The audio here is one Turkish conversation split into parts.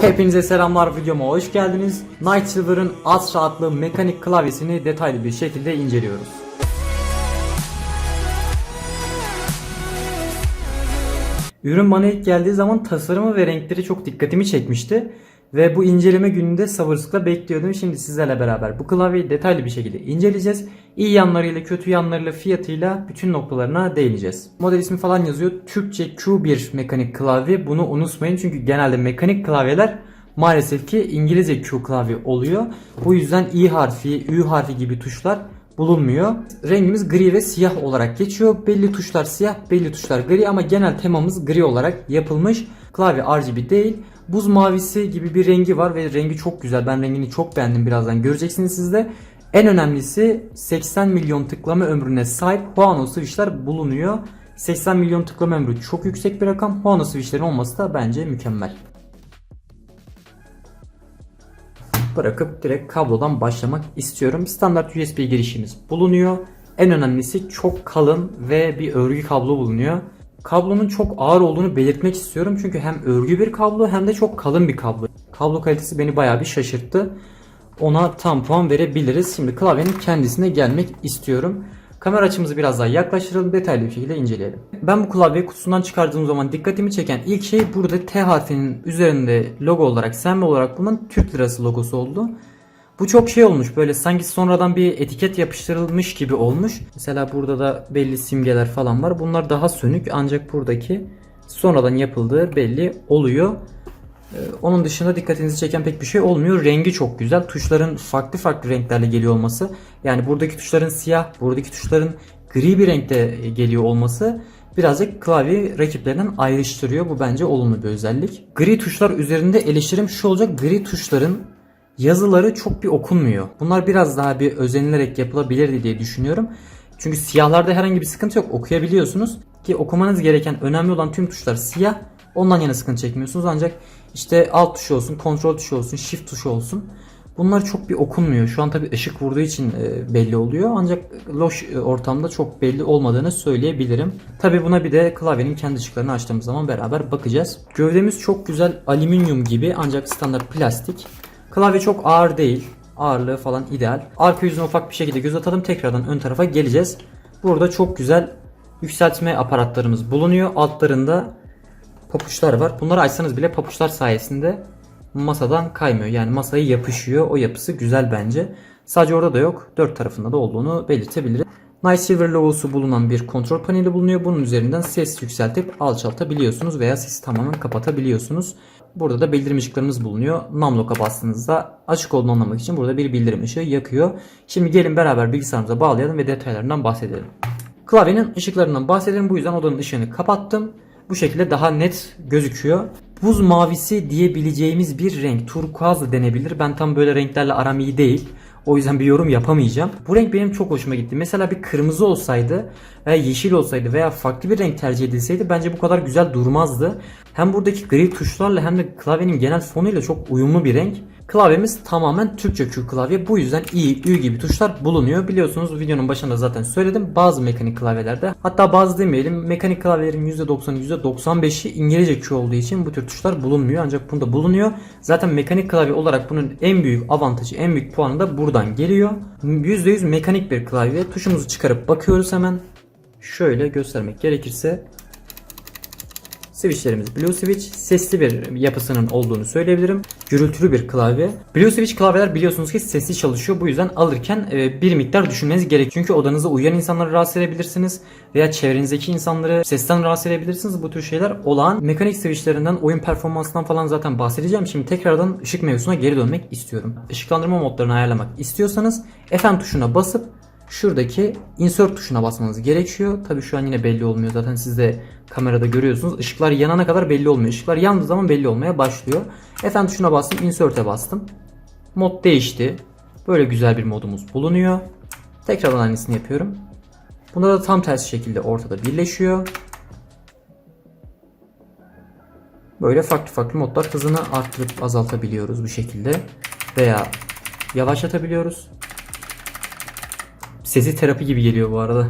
Hepinize selamlar videoma hoş geldiniz. Night Silver'ın Astra adlı mekanik klavyesini detaylı bir şekilde inceliyoruz. Ürün bana ilk geldiği zaman tasarımı ve renkleri çok dikkatimi çekmişti. Ve bu inceleme gününde sabırsızlıkla bekliyordum. Şimdi sizlerle beraber bu klavyeyi detaylı bir şekilde inceleyeceğiz. İyi yanlarıyla, kötü yanlarıyla, fiyatıyla bütün noktalarına değineceğiz. Model ismi falan yazıyor. Türkçe Q1 mekanik klavye. Bunu unutmayın çünkü genelde mekanik klavyeler maalesef ki İngilizce Q klavye oluyor. Bu yüzden I harfi, Ü harfi gibi tuşlar bulunmuyor. Rengimiz gri ve siyah olarak geçiyor. Belli tuşlar siyah, belli tuşlar gri ama genel temamız gri olarak yapılmış. Klavye RGB değil. Buz mavisi gibi bir rengi var ve rengi çok güzel. Ben rengini çok beğendim birazdan göreceksiniz siz de. En önemlisi 80 milyon tıklama ömrüne sahip Huano switchler bulunuyor. 80 milyon tıklama ömrü çok yüksek bir rakam. Huano switchlerin olması da bence mükemmel. bırakıp direkt kablodan başlamak istiyorum. Standart USB girişimiz bulunuyor. En önemlisi çok kalın ve bir örgü kablo bulunuyor. Kablonun çok ağır olduğunu belirtmek istiyorum çünkü hem örgü bir kablo hem de çok kalın bir kablo. Kablo kalitesi beni bayağı bir şaşırttı. Ona tam puan verebiliriz. Şimdi klavyenin kendisine gelmek istiyorum. Kamera açımızı biraz daha yaklaştıralım detaylı bir şekilde inceleyelim. Ben bu klavyeyi kutusundan çıkardığım zaman dikkatimi çeken ilk şey burada T harfinin üzerinde logo olarak sembol olarak bulunan Türk lirası logosu oldu. Bu çok şey olmuş böyle sanki sonradan bir etiket yapıştırılmış gibi olmuş. Mesela burada da belli simgeler falan var. Bunlar daha sönük ancak buradaki sonradan yapıldığı belli oluyor. Ee, Onun dışında dikkatinizi çeken pek bir şey olmuyor. Rengi çok güzel. Tuşların farklı farklı renklerle geliyor olması. Yani buradaki tuşların siyah, buradaki tuşların gri bir renkte geliyor olması birazcık klavyeyi rakiplerinden ayrıştırıyor. Bu bence olumlu bir özellik. Gri tuşlar üzerinde eleştirim şu olacak. Gri tuşların yazıları çok bir okunmuyor. Bunlar biraz daha bir özenilerek yapılabilirdi diye düşünüyorum. Çünkü siyahlarda herhangi bir sıkıntı yok. Okuyabiliyorsunuz. Ki okumanız gereken önemli olan tüm tuşlar siyah. Ondan yana sıkıntı çekmiyorsunuz. Ancak işte alt tuşu olsun, kontrol tuşu olsun, shift tuşu olsun. Bunlar çok bir okunmuyor. Şu an tabi ışık vurduğu için e, belli oluyor. Ancak loş e, ortamda çok belli olmadığını söyleyebilirim. Tabi buna bir de klavyenin kendi ışıklarını açtığımız zaman beraber bakacağız. Gövdemiz çok güzel alüminyum gibi ancak standart plastik. Klavye çok ağır değil. Ağırlığı falan ideal. Arka yüzüne ufak bir şekilde göz atalım. Tekrardan ön tarafa geleceğiz. Burada çok güzel yükseltme aparatlarımız bulunuyor. Altlarında papuçlar var. Bunları açsanız bile papuçlar sayesinde masadan kaymıyor. Yani masaya yapışıyor. O yapısı güzel bence. Sadece orada da yok. Dört tarafında da olduğunu belirtebiliriz. Night logosu bulunan bir kontrol paneli bulunuyor. Bunun üzerinden ses yükseltip alçaltabiliyorsunuz veya sesi tamamen kapatabiliyorsunuz. Burada da bildirim ışıklarımız bulunuyor. Namlock'a bastığınızda açık olduğunu anlamak için burada bir bildirim ışığı yakıyor. Şimdi gelin beraber bilgisayarımıza bağlayalım ve detaylarından bahsedelim. Klavyenin ışıklarından bahsedelim. Bu yüzden odanın ışığını kapattım. Bu şekilde daha net gözüküyor. Buz mavisi diyebileceğimiz bir renk. Turkuaz denebilir. Ben tam böyle renklerle aram iyi değil. O yüzden bir yorum yapamayacağım. Bu renk benim çok hoşuma gitti. Mesela bir kırmızı olsaydı veya yeşil olsaydı veya farklı bir renk tercih edilseydi bence bu kadar güzel durmazdı. Hem buradaki gri tuşlarla hem de klavyenin genel fonuyla çok uyumlu bir renk. Klavyemiz tamamen Türkçe Q klavye. Bu yüzden I, Ü gibi tuşlar bulunuyor. Biliyorsunuz videonun başında zaten söyledim. Bazı mekanik klavyelerde hatta bazı demeyelim mekanik klavyelerin %90'ı %95'i İngilizce Q olduğu için bu tür tuşlar bulunmuyor. Ancak bunda bulunuyor. Zaten mekanik klavye olarak bunun en büyük avantajı, en büyük puanı da buradan geliyor. %100 mekanik bir klavye. Tuşumuzu çıkarıp bakıyoruz hemen. Şöyle göstermek gerekirse Switchlerimiz Blue Switch sesli bir yapısının olduğunu söyleyebilirim. Gürültülü bir klavye. Blue Switch klavyeler biliyorsunuz ki sesli çalışıyor. Bu yüzden alırken e, bir miktar düşünmeniz gerek. Çünkü odanızda uyuyan insanları rahatsız edebilirsiniz. Veya çevrenizdeki insanları sesten rahatsız edebilirsiniz. Bu tür şeyler olağan. Mekanik switchlerinden, oyun performansından falan zaten bahsedeceğim. Şimdi tekrardan ışık mevzusuna geri dönmek istiyorum. Işıklandırma modlarını ayarlamak istiyorsanız Fn tuşuna basıp şuradaki insert tuşuna basmanız gerekiyor. Tabi şu an yine belli olmuyor. Zaten siz de kamerada görüyorsunuz. Işıklar yanana kadar belli olmuyor. Işıklar yandığı zaman belli olmaya başlıyor. Fn tuşuna bastım. Insert'e bastım. Mod değişti. Böyle güzel bir modumuz bulunuyor. Tekrardan aynısını yapıyorum. Bunda da tam tersi şekilde ortada birleşiyor. Böyle farklı farklı modlar hızını arttırıp azaltabiliyoruz bu şekilde. Veya yavaşlatabiliyoruz. Sesi terapi gibi geliyor bu arada.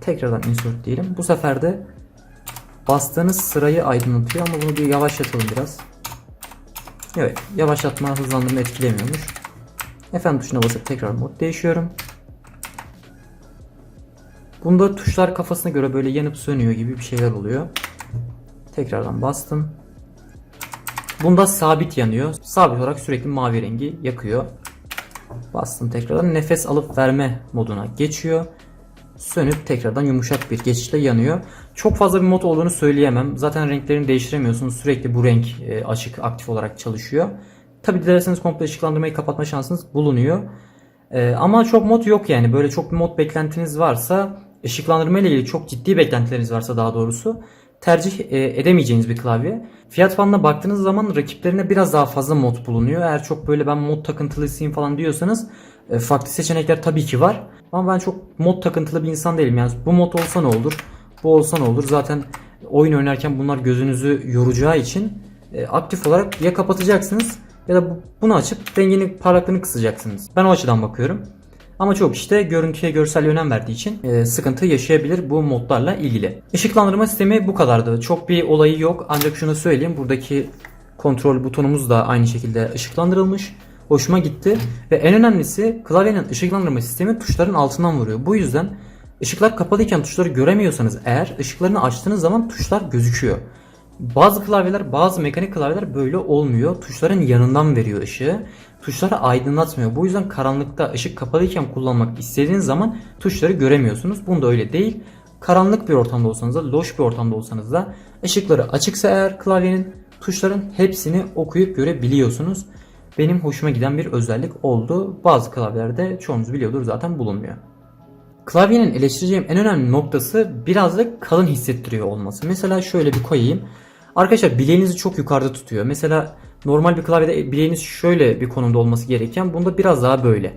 Tekrardan insert diyelim. Bu sefer de bastığınız sırayı aydınlatıyor ama bunu bir yavaşlatalım biraz. Evet yavaşlatma hızlandırma etkilemiyormuş. F tuşuna basıp tekrar mod değişiyorum. Bunda tuşlar kafasına göre böyle yanıp sönüyor gibi bir şeyler oluyor. Tekrardan bastım. Bunda sabit yanıyor. Sabit olarak sürekli mavi rengi yakıyor. Bastım tekrardan nefes alıp verme moduna geçiyor. Sönüp tekrardan yumuşak bir geçişle yanıyor. Çok fazla bir mod olduğunu söyleyemem. Zaten renklerini değiştiremiyorsunuz. Sürekli bu renk e, açık aktif olarak çalışıyor. Tabi dilerseniz komple ışıklandırmayı kapatma şansınız bulunuyor. E, ama çok mod yok yani. Böyle çok bir mod beklentiniz varsa ışıklandırma ile ilgili çok ciddi beklentileriniz varsa daha doğrusu tercih e, edemeyeceğiniz bir klavye. Fiyat bandına baktığınız zaman rakiplerine biraz daha fazla mod bulunuyor. Eğer çok böyle ben mod takıntılısıyım falan diyorsanız e, farklı seçenekler tabii ki var. Ama ben çok mod takıntılı bir insan değilim. Yani bu mod olsa ne olur? Bu olsa ne olur? Zaten oyun oynarken bunlar gözünüzü yoracağı için e, aktif olarak ya kapatacaksınız ya da bu- bunu açıp rengini parlaklığını kısacaksınız. Ben o açıdan bakıyorum. Ama çok işte görüntüye görsel önem verdiği için e, sıkıntı yaşayabilir bu modlarla ilgili. Işıklandırma sistemi bu kadardı. Çok bir olayı yok ancak şunu söyleyeyim buradaki kontrol butonumuz da aynı şekilde ışıklandırılmış. Hoşuma gitti ve en önemlisi klavyenin ışıklandırma sistemi tuşların altından vuruyor. Bu yüzden ışıklar kapalıyken tuşları göremiyorsanız eğer ışıklarını açtığınız zaman tuşlar gözüküyor. Bazı klavyeler, bazı mekanik klavyeler böyle olmuyor. Tuşların yanından veriyor ışığı. Tuşları aydınlatmıyor. Bu yüzden karanlıkta ışık kapalıyken kullanmak istediğiniz zaman tuşları göremiyorsunuz. Bunda öyle değil. Karanlık bir ortamda olsanız da, loş bir ortamda olsanız da ışıkları açıksa eğer klavyenin tuşların hepsini okuyup görebiliyorsunuz. Benim hoşuma giden bir özellik oldu. Bazı klavyelerde çoğunuz biliyordur zaten bulunmuyor. Klavyenin eleştireceğim en önemli noktası biraz da kalın hissettiriyor olması. Mesela şöyle bir koyayım. Arkadaşlar bileğinizi çok yukarıda tutuyor. Mesela normal bir klavyede bileğiniz şöyle bir konumda olması gereken bunda biraz daha böyle.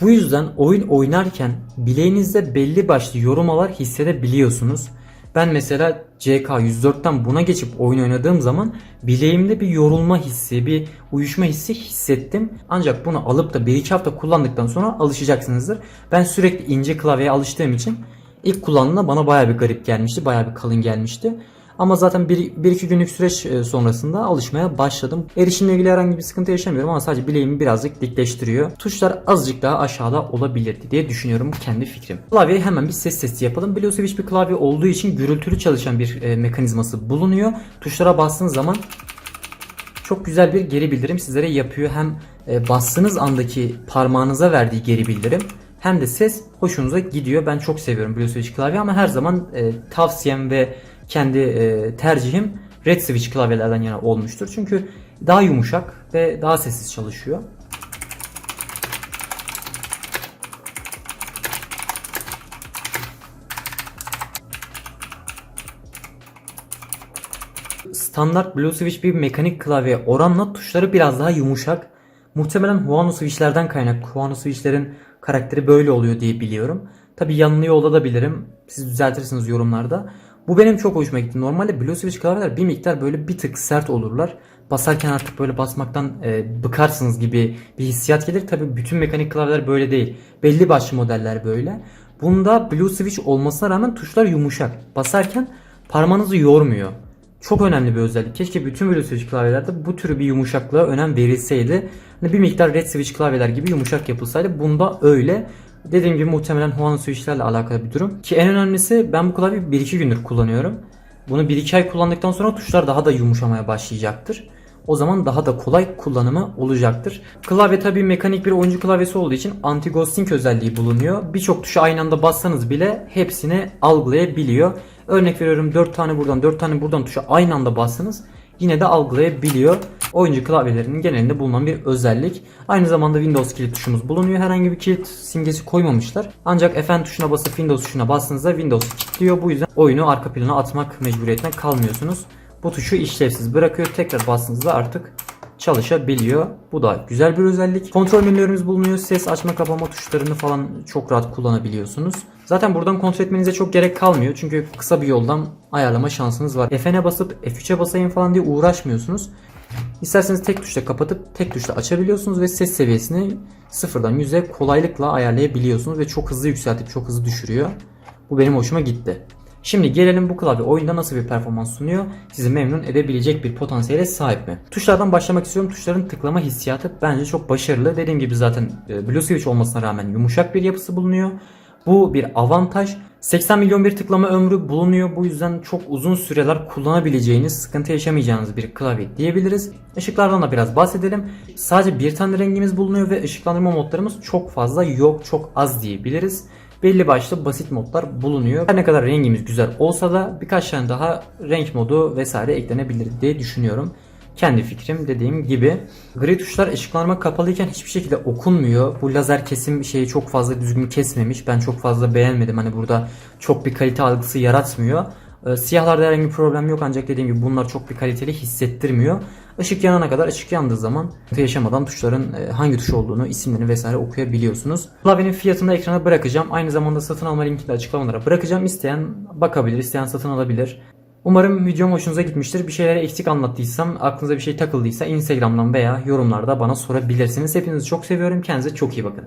Bu yüzden oyun oynarken bileğinizde belli başlı yorulmalar hissedebiliyorsunuz. Ben mesela CK104'ten buna geçip oyun oynadığım zaman bileğimde bir yorulma hissi, bir uyuşma hissi hissettim. Ancak bunu alıp da 1-2 hafta kullandıktan sonra alışacaksınızdır. Ben sürekli ince klavyeye alıştığım için ilk kullandığımda bana baya bir garip gelmişti, baya bir kalın gelmişti. Ama zaten 1-2 günlük süreç e, sonrasında alışmaya başladım. Erişimle ilgili herhangi bir sıkıntı yaşamıyorum ama sadece bileğimi birazcık dikleştiriyor. Tuşlar azıcık daha aşağıda olabilirdi diye düşünüyorum kendi fikrim. Klavyeye hemen bir ses testi yapalım. Bluetooth Switch bir klavye olduğu için gürültülü çalışan bir e, mekanizması bulunuyor. Tuşlara bastığınız zaman çok güzel bir geri bildirim sizlere yapıyor. Hem e, bastığınız andaki parmağınıza verdiği geri bildirim hem de ses hoşunuza gidiyor. Ben çok seviyorum Blue Switch klavye ama her zaman e, tavsiyem ve kendi e, tercihim Red Switch klavyelerden yana olmuştur. Çünkü daha yumuşak ve daha sessiz çalışıyor. Standart Blue Switch bir mekanik klavye oranla tuşları biraz daha yumuşak. Muhtemelen Huano Switch'lerden kaynak. Huano Switch'lerin karakteri böyle oluyor diye biliyorum. Tabi yanılıyor olabilirim. Siz düzeltirsiniz yorumlarda. Bu benim çok hoşuma gitti. Normalde Blue Switch bir miktar böyle bir tık sert olurlar. Basarken artık böyle basmaktan e, bıkarsınız gibi bir hissiyat gelir. Tabi bütün mekanik klavyeler böyle değil. Belli başlı modeller böyle. Bunda Blue Switch olmasına rağmen tuşlar yumuşak. Basarken parmağınızı yormuyor. Çok önemli bir özellik. Keşke bütün Blue Switch klavyelerde bu tür bir yumuşaklığa önem verilseydi. Hani bir miktar Red Switch klavyeler gibi yumuşak yapılsaydı. Bunda öyle. Dediğim gibi muhtemelen Huano Switch'lerle alakalı bir durum. Ki en önemlisi ben bu klavyeyi 1-2 gündür kullanıyorum. Bunu 1-2 ay kullandıktan sonra tuşlar daha da yumuşamaya başlayacaktır. O zaman daha da kolay kullanımı olacaktır. Klavye tabi mekanik bir oyuncu klavyesi olduğu için anti-ghosting özelliği bulunuyor. Birçok tuşa aynı anda bassanız bile hepsini algılayabiliyor. Örnek veriyorum 4 tane buradan 4 tane buradan tuşa aynı anda bassanız yine de algılayabiliyor. Oyuncu klavyelerinin genelinde bulunan bir özellik. Aynı zamanda Windows kilit tuşumuz bulunuyor. Herhangi bir kilit simgesi koymamışlar. Ancak Fn tuşuna basıp Windows tuşuna bastığınızda Windows kilitliyor. Bu yüzden oyunu arka plana atmak mecburiyetine kalmıyorsunuz. Bu tuşu işlevsiz bırakıyor. Tekrar bastığınızda artık çalışabiliyor. Bu da güzel bir özellik. Kontrol menülerimiz bulunuyor. Ses açma kapama tuşlarını falan çok rahat kullanabiliyorsunuz. Zaten buradan kontrol etmenize çok gerek kalmıyor. Çünkü kısa bir yoldan ayarlama şansınız var. F'ne basıp F3'e basayım falan diye uğraşmıyorsunuz. İsterseniz tek tuşla kapatıp tek tuşla açabiliyorsunuz ve ses seviyesini sıfırdan 100'e kolaylıkla ayarlayabiliyorsunuz ve çok hızlı yükseltip çok hızlı düşürüyor. Bu benim hoşuma gitti. Şimdi gelelim bu klavye oyunda nasıl bir performans sunuyor? Sizi memnun edebilecek bir potansiyele sahip mi? Tuşlardan başlamak istiyorum. Tuşların tıklama hissiyatı bence çok başarılı. Dediğim gibi zaten e, Blue Switch olmasına rağmen yumuşak bir yapısı bulunuyor. Bu bir avantaj. 80 milyon bir tıklama ömrü bulunuyor. Bu yüzden çok uzun süreler kullanabileceğiniz, sıkıntı yaşamayacağınız bir klavye diyebiliriz. Işıklardan da biraz bahsedelim. Sadece bir tane rengimiz bulunuyor ve ışıklandırma modlarımız çok fazla yok, çok az diyebiliriz. Belli başlı basit modlar bulunuyor. Her ne kadar rengimiz güzel olsa da birkaç tane daha renk modu vesaire eklenebilir diye düşünüyorum. Kendi fikrim dediğim gibi. Gri tuşlar ışıklandırma kapalıyken hiçbir şekilde okunmuyor. Bu lazer kesim şeyi çok fazla düzgün kesmemiş. Ben çok fazla beğenmedim. Hani burada çok bir kalite algısı yaratmıyor. Ee, Siyahlarda herhangi bir problem yok ancak dediğim gibi bunlar çok bir kaliteli hissettirmiyor. Işık yanana kadar ışık yandığı zaman yaşamadan tuşların e, hangi tuş olduğunu, isimlerini vesaire okuyabiliyorsunuz. Klavyenin fiyatını ekrana bırakacağım. Aynı zamanda satın alma linkini de açıklamalara bırakacağım. İsteyen bakabilir, isteyen satın alabilir. Umarım videom hoşunuza gitmiştir. Bir şeylere eksik anlattıysam, aklınıza bir şey takıldıysa Instagram'dan veya yorumlarda bana sorabilirsiniz. Hepinizi çok seviyorum. Kendinize çok iyi bakın.